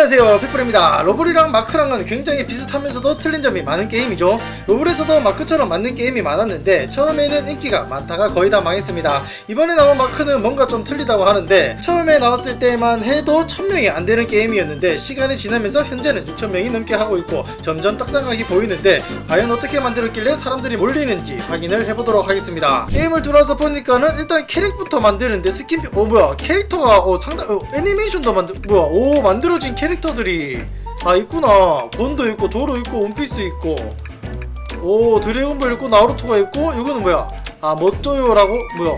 안녕하세요. 픽플입니다. 로블이랑 마크랑은 굉장히 비슷하면서도 틀린 점이 많은 게임이죠. 로블에서도 마크처럼 맞는 게임이 많았는데 처음에는 인기가 많다가 거의 다 망했습니다. 이번에 나온 마크는 뭔가 좀 틀리다고 하는데 처음에 나왔을 때만 해도 1000명이 안 되는 게임이었는데 시간이 지나면서 현재는 6000명이 넘게 하고 있고 점점 떡상하게 보이는데 과연 어떻게 만들었길래 사람들이 몰리는지 확인을 해보도록 하겠습니다. 게임을 들어와서 보니까는 일단 캐릭부터 만드는데 스킨 어 뭐야. 캐릭터가 어 상당 어, 애니메이션도 만들 뭐야. 오 만들어진 캐릭터 들이 다 있구나. 곤도 있고 조로 있고 원피스 있고. 오 드래곤볼 있고 나루토가 있고 이거는 뭐야? 아 멋져요라고? 뭐야?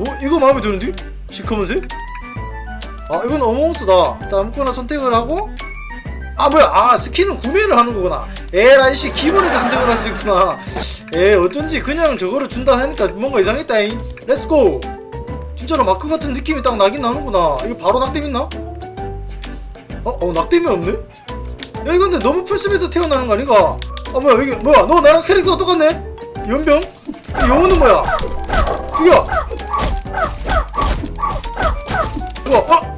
오 이거 마음에 드는데? 시커먼색 아 이건 어몽스다. 일단 아무거나 선택을 하고. 아 뭐야? 아 스킨은 구매를 하는 거구나. 에라이 씨 기본에서 선택을 할 수 있구나. 에 어쩐지 그냥 저거를 준다 하니까 뭔가 이상했다잉. 렛츠고 진짜로 마크 같은 느낌이 딱 나긴 나는구나. 이거 바로 낙뎀 있나? 어? 어 낙뎀이 없네? 야 이거 근데 너무 풀숲에서 태어나는 거 아닌가? 아 뭐야 이게 뭐야 너 나랑 캐릭터 똑같네? 연병? 이 영혼은 뭐야? 죽여! 뭐야 어?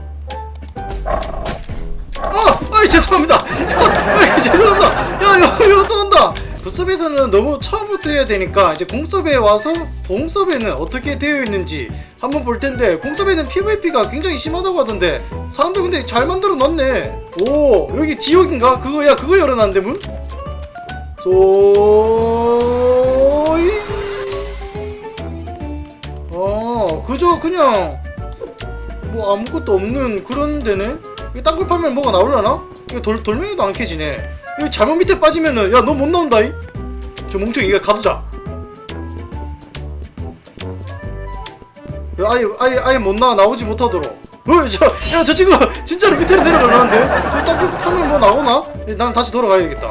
부섭에서는 너무 처음부터 해야 되니까 이제 공섭에 와서 공섭에는 어떻게 되어 있는지 한번 볼 텐데 공섭에는 PVP가 굉장히 심하다고 하던데 사람들 근데 잘 만들어 놨네 오 여기 지옥인가? 그거야 그거 열어놨는데 문? 소이 어 그저 그냥 뭐 아무것도 없는 그런 데네 이거 땅굴 파면 뭐가 나오려나? 이거 돌, 돌멩이도 안 캐지네 이거 잘못 밑에 빠지면은 야 너 못 나온다 이? 저 멍청이 이거 가두자 야, 아예 아예 아예 못 나와 나오지 못하도록 어저야저 친구 진짜로 밑으로 내려가려는데 저 땅굴 파면 뭐 나오나? 난 다시 돌아가야겠다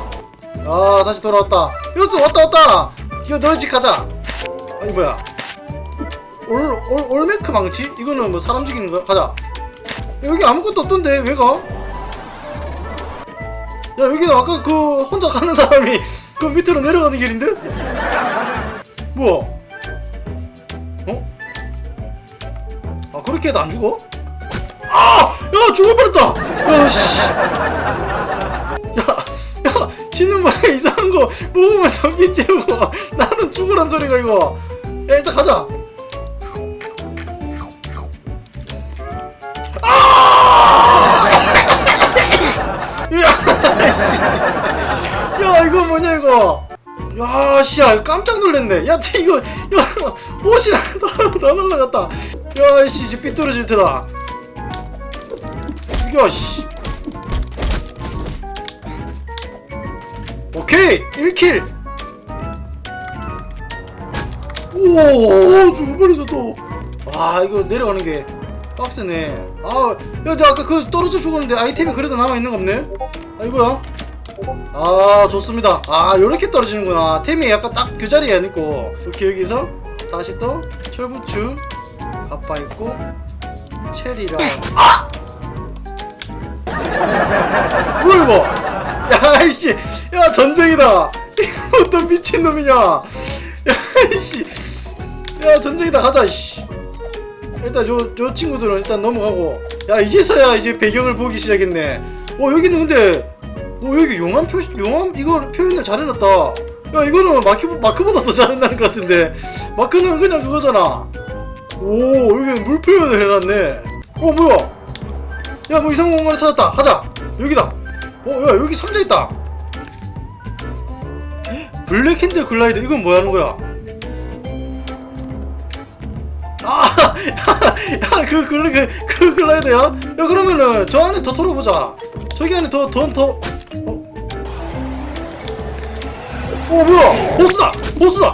아 다시 돌아왔다 여수 왔다 왔다 이거 너희 집 가자 아니 뭐야 올, 올, 올메크 망치? 이거는 뭐 사람 죽이는 거야? 가자. 야, 여기 아무것도 없던데, 왜 가? 야, 여기는 아까 그 혼자 가는 사람이 그 밑으로 내려가는 길인데? 뭐야? 어? 아, 그렇게 해도 안 죽어? 아! 야, 죽어버렸다! 야, 씨! 야, 야, 지는 뭐야, 이상한 거 먹으면서 빗재우고 나는 죽으란 소리가 이거. 야, 일단 가자. 씨야 깜짝 놀랐네. 야 이거 야 옷이랑 다, 다 날라갔다. 야씨 이제 삐뚤어질 테다. 죽여 씨. 오케이 1킬. 오 죽어버렸어 또와 이거 내려가는 게 빡세네. 아야 내가 아까 그 떨어져 죽었는데 아이템이 그래도 남아있는 거 없네? 아 이거야 아 좋습니다. 아 요렇게 떨어지는구나. 템이 약간 딱 그 자리에 안 있고. 이렇게 여기서 다시 또 철부추 갑바 있고 체리랑. 아! 뭐야 이거? 야이씨. 야 전쟁이다. 이거 어떤 미친놈이냐. 야이씨. 야 전쟁이다. 가자 씨. 일단 요, 요 친구들은 일단 넘어가고. 야 이제서야 이제 배경을 보기 시작했네. 어 여기는 근데 어 여기 용암 표 용암 이거 표현을 잘해놨다. 야 이거는 마크, 마크보다 더 잘해놨는 것 같은데. 마크는 그냥 그거잖아. 오 여기 물 표현을 해놨네. 어 뭐야? 야 뭐 이상한 공간을 찾았다. 가자. 여기다. 어야 여기 상자 있다. 블랙핸드 글라이드 이건 뭐 하는 거야? 아, 야, 그, 그, 그, 그 글라이더야? 야, 그러면은, 저 안에 더 털어보자. 저기 안에 더, 더, 더, 뭐야? 보스다! 보스다!